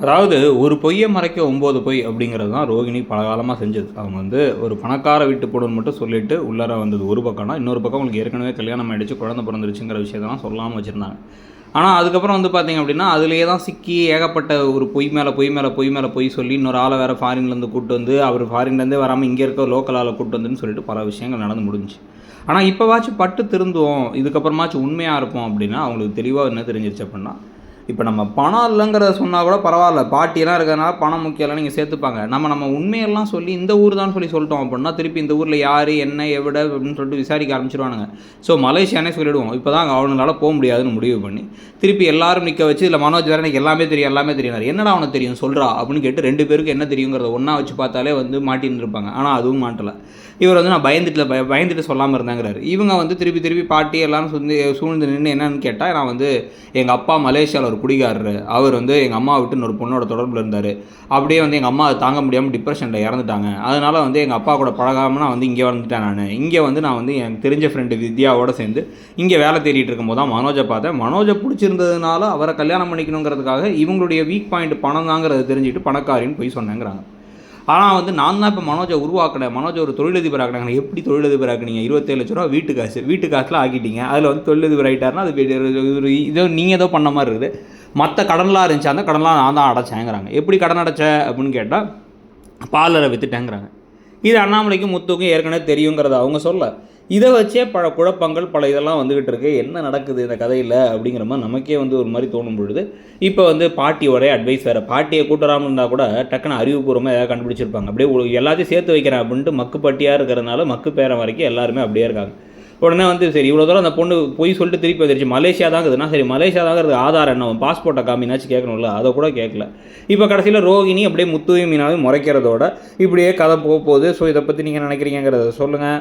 அதாவது ஒரு பொய்யை மறைக்க ஒம்பது பொய் அப்படிங்கிறது தான் ரோகிணி பல காலமாக செஞ்சது. அவங்க வந்து ஒரு பணக்கார வீட்டு பொண்ணுன்னு மட்டும் சொல்லிட்டு உள்ளார வந்தது ஒரு பக்கம்னா இன்னொரு பக்கம் அவங்களுக்கு ஏற்கனவே கல்யாணம் ஆகிடுச்சு குழந்தை பிறந்துருச்சுங்கிற விஷயத்தெல்லாம் சொல்லாமல் வச்சுருந்தாங்க. ஆனால் அதுக்கப்புறம் வந்து பார்த்தீங்க அப்படின்னா அதுலேயே தான் சிக்கி ஏகப்பட்ட ஒரு பொய் மேலே பொய் மேலே பொய் மேலே பொய் சொல்லி இன்னொரு ஆளை வேறு ஃபாரின்லேருந்து கூட்டு வந்து அவர் ஃபாரின்லேருந்தே வராமல் இங்கே இருக்க லோக்கல் ஆளை கூட்டு வந்துன்னு சொல்லிட்டு பல விஷயங்கள் நடந்து முடிஞ்சுச்சு. ஆனால் இப்போவாச்சும் பட்டு திருந்துவோம் இதுக்கப்புறமாச்சும் உண்மையாக இருப்போம் அப்படின்னா அவங்களுக்கு தெளிவாக என்ன தெரிஞ்சிருச்சு அப்படின்னா இப்போ நம்ம பணம் இல்லைங்கிறத சொன்னால் கூட பரவாயில்ல. பாட்டியெல்லாம் இருக்கிறதுனால பணம் முக்கியம் நீங்கள் சேர்த்துப்பாங்க. நம்ம நம்ம உண்மையெல்லாம் சொல்லி இந்த ஊர் தான் சொல்லி சொல்லிட்டோம் அப்படின்னா திருப்பி இந்த ஊரில் யார் என்ன எവിടെ அப்படின்னு சொல்லிட்டு விசாரிக்க ஆரம்பிச்சிருவானுங்க. ஸோ மலேசியானே சொல்லிவிடுவோம் இப்போ தான் அவனுங்களால போக முடியாதுன்னு முடிவு பண்ணி திருப்பி எல்லாரும் நிற்க வச்சு இல்லை மனோஜ் வேறு எனக்கு எல்லாமே தெரியும் எல்லாமே தெரியும் என்னடா அவனுக்கு தெரியும்? சொல்கிறா அப்படின்னு கேட்டு ரெண்டு பேருக்கு என்ன தெரியுங்கிறத ஒன்றா வச்சு பார்த்தாலே வந்து மாட்டின்னு இருப்பாங்க. ஆனால் அதுவும் மாட்டலை. இவர் வந்து நான் பயந்துட்டு பய பயந்துட்டு சொல்லாமல் இருந்தாங்கிறாரு. இவங்க வந்து திருப்பி திருப்பி பாட்டி எல்லாரும் சுந்து சூழ்ந்து நின்று என்னன்னு கேட்டால் நான் வந்து எங்கள் அப்பா மலேசியாவில் ஒரு குடிகாரரு. அவர் வந்து எங்கள் அம்மா விட்டு இன்னொரு பொண்ணோட தொடர்பில் இருந்தார். அப்படியே வந்து எங்கள் அம்மா அதை தாங்க முடியாமல் டிப்ரெஷனில் இறந்துட்டாங்க. அதனால் வந்து எங்கள் அப்பா கூட பழகாமல் நான் வந்து இங்கே வந்துட்டேன் நான். இங்கே வந்து நான் வந்து எனக்கு தெரிஞ்ச ஃப்ரெண்டு வித்யாவோட சேர்ந்து இங்கே வேலை தேடிட்டு இருக்கும்போது தான் மனோஜை பார்த்தேன். மனோஜை பிடிச்சிருந்ததுனால அவரை கல்யாணம் பண்ணிக்கணுங்கிறதுக்காக இவங்களுடைய வீக் பாயிண்ட் பணம் தாங்கிறத தெரிஞ்சுட்டு பணக்காரின்னு போய் சொன்னேங்கிறாங்க. ஆனால் வந்து நான் தான் இப்போ மனோஜை உருவாக்கினேன். மனோஜை ஒரு தொழிலதிபர் ஆக்கினாங்க எப்படி தொழிலதிபர் ஆக்கினீங்க? இருபத்தேழு லட்ச ரூபா வீட்டு காசு வீட்டு காசில் ஆக்கிட்டீங்க. அதில் வந்து தொழிலதிபர் ஆகிட்டாருன்னா அது ஒரு இதோ நீங்கள் ஏதோ பண்ண மாதிரி இருக்குது. மற்ற கடன்லாம் இருந்துச்சு அந்த கடன்லாம் நான் தான் அடைச்சேங்கிறாங்க. எப்படி கடன் அடைச்ச அப்படின்னு கேட்டால் பார்லரை விற்றுட்டேங்கிறாங்க இது அண்ணாமலைக்கும் முத்துக்கும் ஏற்கனவே தெரியுங்கிறத? அவங்க சொல்ல இதை வச்சே பல குழப்பங்கள் பல இதெல்லாம் வந்துக்கிட்டு இருக்கு. என்ன நடக்குது இந்த கதையில்? அப்படிங்கிற மாதிரி நமக்கே வந்து ஒரு மாதிரி தோணும் பொழுது இப்போ வந்து பாட்டியோட அட்வைஸ் வேறு. பாட்டியை கூட்டுறாமல் இருந்தால் கூட டக்குன்னு அறிவுபூர்வமாக ஏதாவது கண்டுபிடிச்சிருப்பாங்க. அப்படியே எல்லாத்தையும் சேர்த்து வைக்கிறேன் அப்படின்ட்டு மக்கு பட்டியாக இருக்கிறதுனால மக்கு பேரம் வரைக்கும் எல்லாருமே அப்படியே இருக்காங்க. உடனே வந்து சரி இவ்வளோ தூரம் அந்த பொண்ணு போய் சொல்லிட்டு திருப்பி வந்துருச்சு. மலேசியா தாங்குதுன்னா சரி மலேசியா தாங்கிறது ஆதாரம் என்ன? பாஸ்போர்ட்டை காமினாச்சு கேட்கணும்ல அதை கூட கேட்கல. இப்போ கடைசியில் ரோகிணி அப்படியே முத்துவையும் மீனாவே முறைக்கிறதோட இப்படியே கதை போக போகுது. ஸோ இதை பற்றி நீங்கள் நினைக்கிறீங்கிறத சொல்லுங்கள்